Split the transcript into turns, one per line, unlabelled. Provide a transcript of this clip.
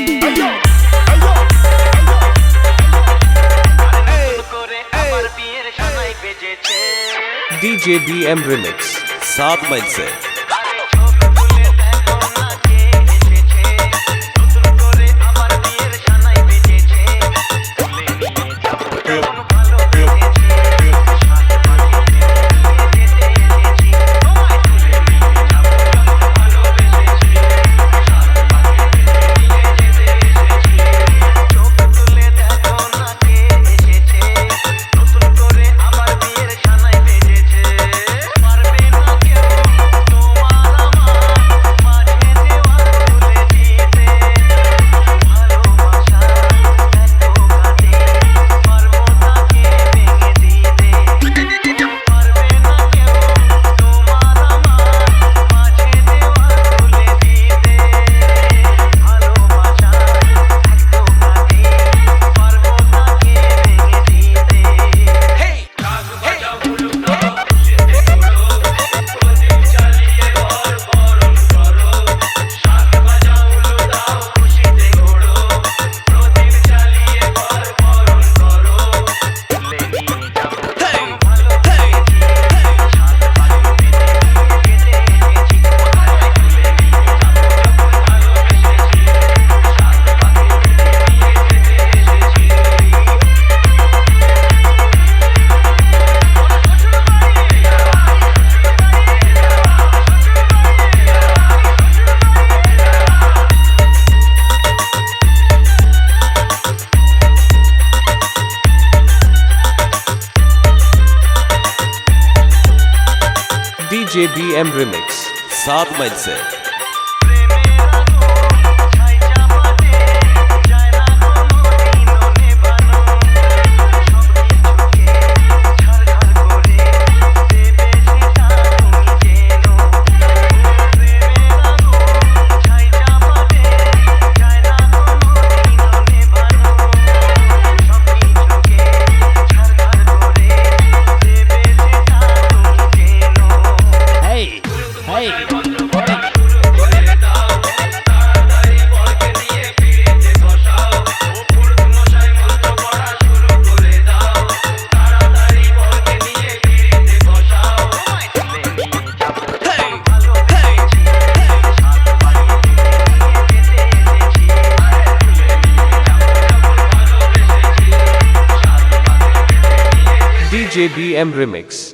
Hello hello hello মানে বন্ধু করে আমার বিয়ের সানাই বেজেছে
ডিজে ডিএম রিমিক্স
7 মাইল से
JBM Remix.
Sad Mindset.
JBM Remix